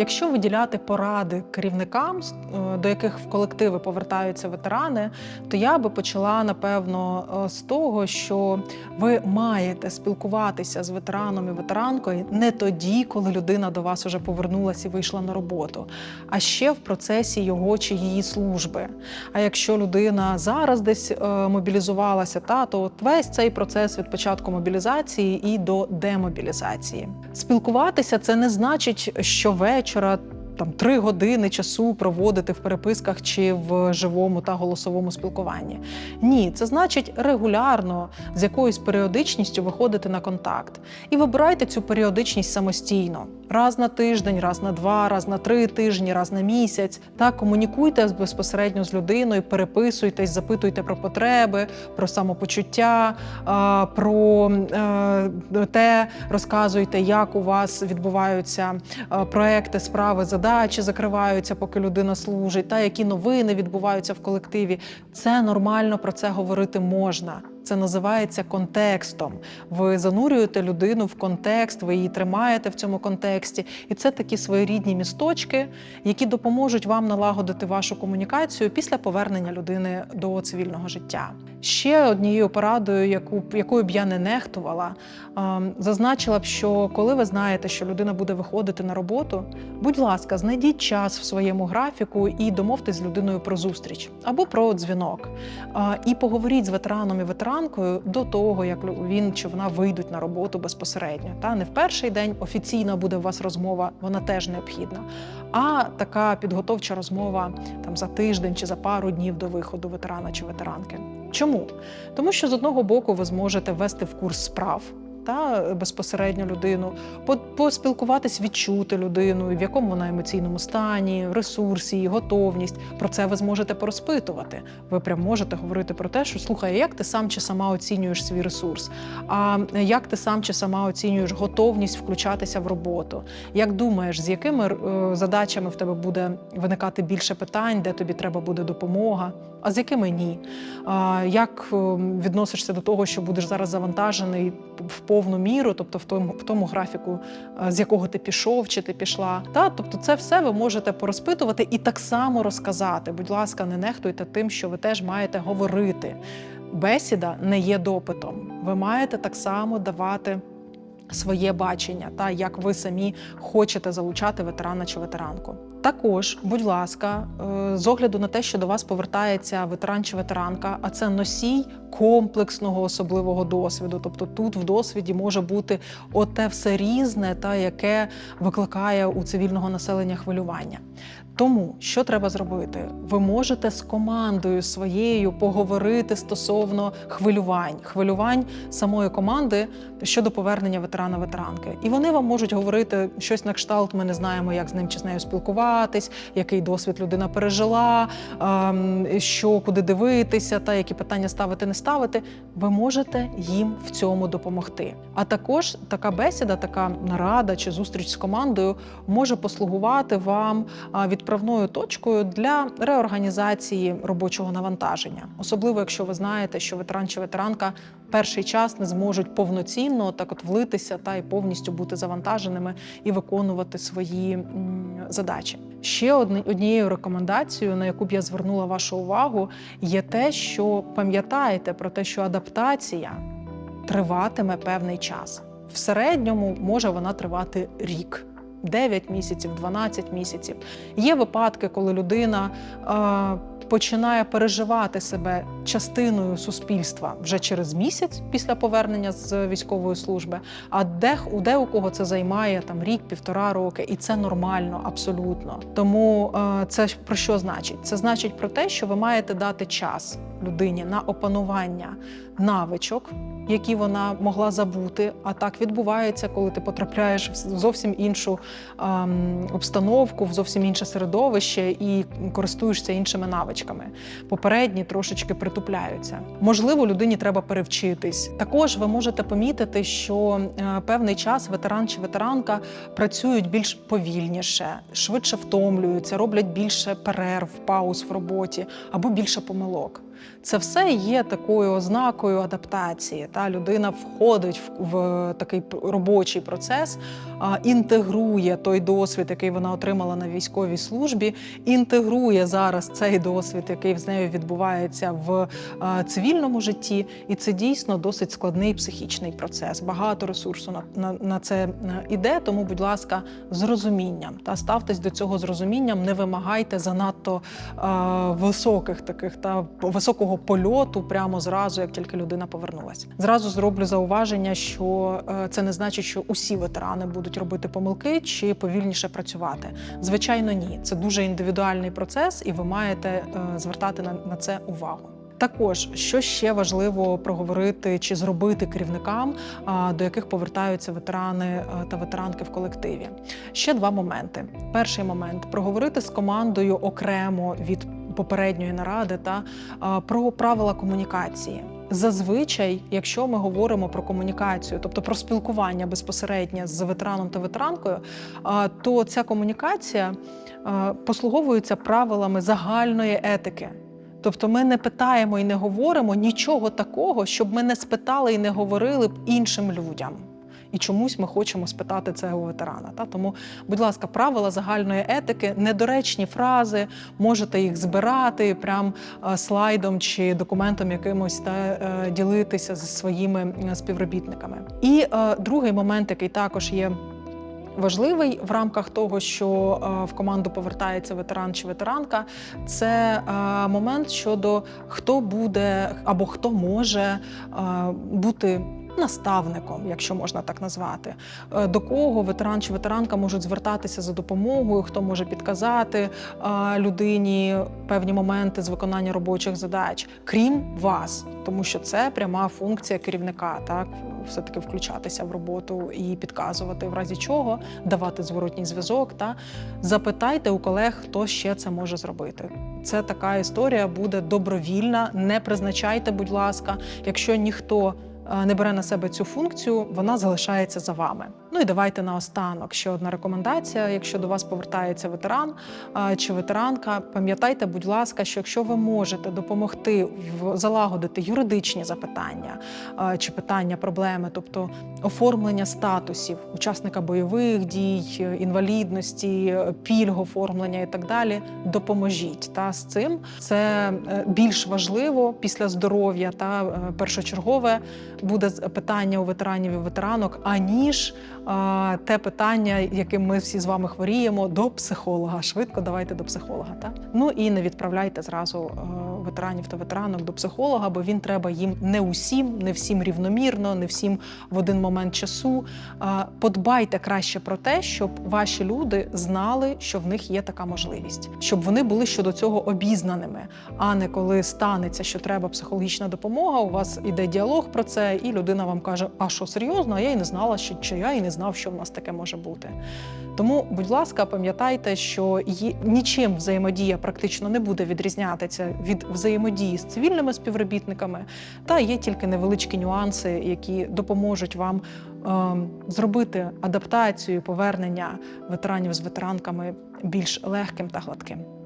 Якщо виділяти поради керівникам, е, до яких в колективи повертаються ветерани, то я би почала напевно е, з того, що ви маєте спілкуватися з ветераном і ветеранкою не тоді, коли людина до вас уже повернулася і вийшла на роботу, а ще в процесі його чи її служби. А якщо людина зараз десь е, мобілізувалася, та то от весь цей процес від початку мобілізації і до демобілізації. Спілкуватися це не значить, що вечора. Там три години часу проводити в переписках чи в живому та голосовому спілкуванні. Ні, це значить регулярно з якоюсь періодичністю виходити на контакт. І вибирайте цю періодичність самостійно. Раз на тиждень, раз на два, раз на три тижні, раз на місяць. Так, комунікуйте безпосередньо з людиною, переписуйтесь, запитуйте про потреби, про самопочуття, про е, те, розказуйте, як у вас відбуваються е, проекти, справи, задачі закриваються, поки людина служить, та які новини відбуваються в колективі. Це нормально про це говорити можна. Це називається контекстом. Ви занурюєте людину в контекст, ви її тримаєте в цьому контексті, і це такі своєрідні місточки, які допоможуть вам налагодити вашу комунікацію після повернення людини до цивільного життя. Ще однією порадою, яку якою б я не нехтувала, ем, зазначила б, що коли ви знаєте, що людина буде виходити на роботу, будь ласка, знайдіть час в своєму графіку і домовтесь з людиною про зустріч або про дзвінок. І поговоріть з ветераном і ветеранкою до того, як він чи вона вийдуть на роботу безпосередньо. Та не в перший день офіційна буде у вас розмова, вона теж необхідна. А така підготовча розмова там за тиждень чи за пару днів до виходу ветерана чи ветеранки. Чому? Тому що з одного боку ви зможете ввести в курс справ. Та безпосередньо людину, по- поспілкуватись, відчути людину, в якому вона емоційному стані, ресурсі, готовність. Про це ви зможете порозпитувати. Ви прям можете говорити про те, що слухай, як ти сам чи сама оцінюєш свій ресурс? А як ти сам чи сама оцінюєш готовність включатися в роботу? Як думаєш, з якими е, задачами в тебе буде виникати більше питань, де тобі треба буде допомога? А з якими ні? Як е, відносишся до того, що будеш зараз завантажений в повну міру, тобто в тому, в тому графіку, е, з якого ти пішов чи ти пішла? Та тобто, це все ви можете порозпитувати і так само розказати. Будь ласка, не нехтуйте тим, що ви теж маєте говорити. Бесіда не є допитом. Ви маєте так само давати. Своє бачення, та як ви самі хочете залучати ветерана чи ветеранку. Також, будь ласка, е, з огляду на те, що до вас повертається ветеран чи ветеранка, а це носій комплексного особливого досвіду. Тобто тут в досвіді може бути оте все різне, та яке викликає у цивільного населення хвилювання. Тому що треба зробити? Ви можете з командою своєю поговорити стосовно хвилювань, хвилювань самої команди щодо повернення ветерана ветеранки. І вони вам можуть говорити щось на кшталт. Ми не знаємо, як з ним чи з нею спілкуватись, який досвід людина пережила, ем, що куди дивитися, та які питання ставити, не ставити. Ви можете їм в цьому допомогти. А також така бесіда, така нарада чи зустріч з командою може послугувати вам відправною точкою для реорганізації робочого навантаження, особливо якщо ви знаєте, що ветеран чи ветеранка перший час не зможуть повноцінно так от влитися та й повністю бути завантаженими і виконувати свої задачі. Ще однією рекомендацією, на яку б я звернула вашу увагу, є те, що пам'ятаєте про те, що адаптація триватиме певний час. В середньому може вона тривати рік. 9 місяців, 12 місяців. Є випадки, коли людина е, починає переживати себе частиною суспільства вже через місяць після повернення з військової служби. А де у де у кого це займає там рік, півтора роки, і це нормально, абсолютно. Тому е, це про що значить? Це значить про те, що ви маєте дати час людині на опанування навичок, які вона могла забути. А так відбувається, коли ти потрапляєш в зовсім іншу ем, обстановку, в зовсім інше середовище і користуєшся іншими навичками. Попередні трошечки притупляються. Можливо, людині треба перевчитись. Також ви можете помітити, що е, певний час ветеран чи ветеранка працюють більш повільніше, швидше втомлюються, роблять більше перерв, пауз в роботі або більше помилок. Це все є такою ознакою адаптації. Та людина входить в, в такий робочий процес, а, інтегрує той досвід, який вона отримала на військовій службі, інтегрує зараз цей досвід, який з нею відбувається в а, цивільному житті, і це дійсно досить складний психічний процес. Багато ресурсу на, на, на це е, іде. Тому, будь ласка, з розумінням та ставтесь до цього з розумінням, не вимагайте занадто е, високих таких та високого польоту прямо зразу, як тільки людина повернулася. Зразу зроблю зауваження, що е, це не значить, що усі ветерани будуть робити помилки чи повільніше працювати. Звичайно, ні. Це дуже індивідуальний процес, і ви маєте е, звертати на, це увагу. Також що ще важливо проговорити чи зробити керівникам, до яких повертаються ветерани е, та ветеранки в колективі. Ще два моменти. Перший момент проговорити з командою окремо від попередньої наради та про правила комунікації. Зазвичай, якщо ми говоримо про комунікацію, тобто про спілкування безпосередньо з ветераном та ветеранкою, то ця комунікація послуговується правилами загальної етики. Тобто ми не питаємо і не говоримо нічого такого, щоб ми не спитали і не говорили б іншим людям. І чомусь ми хочемо спитати це у ветерана. Та тому, будь ласка, правила загальної етики, недоречні фрази, можете їх збирати прям е, слайдом чи документом якимось та е, ділитися зі своїми е, співробітниками. І е, другий момент, який також є важливий в рамках того, що в команду повертається ветеран чи ветеранка, це момент щодо хто буде або хто може бути. Наставником, якщо можна так назвати, Е, до кого ветеран чи ветеранка можуть звертатися за допомогою, хто може підказати е, людині певні моменти з виконання робочих задач, крім вас, тому що це пряма функція керівника, так все таки включатися в роботу і підказувати, в разі чого давати зворотній зв'язок. Та запитайте у колег, хто ще це може зробити. Це така історія буде добровільна. Не призначайте, будь ласка, якщо ніхто не бере на себе цю функцію, вона залишається за вами. Ну і давайте наостанок ще одна рекомендація. Якщо до вас повертається ветеран чи ветеранка, пам'ятайте, будь ласка, що якщо ви можете допомогти залагодити юридичні запитання чи питання проблеми, тобто оформлення статусів учасника бойових дій, інвалідності, пільг оформлення і так далі, допоможіть та з цим. Це е, більш важливо після здоров'я та е, першочергове буде питання у ветеранів і ветеранок, аніж те питання, яким ми всі з вами хворіємо, до психолога. Швидко давайте до психолога. Та? Ну і не відправляйте зразу е, ветеранів та ветеранок до психолога, бо він треба їм не усім, не всім рівномірно, не всім в один момент часу. Подбайте краще про те, щоб ваші люди знали, що в них є така можливість, щоб вони були щодо цього обізнаними, а не коли станеться, що треба психологічна допомога. У вас іде діалог про це, і людина вам каже: А що серйозно? А я й не знала, що чи я і не знав, що в нас таке може бути. Тому, будь ласка, пам'ятайте, що нічим взаємодія практично не буде відрізнятися від взаємодії з цивільними співробітниками, та є тільки невеличкі нюанси, які допоможуть вам ем, зробити адаптацію, повернення ветеранів з ветеранками більш легким та гладким.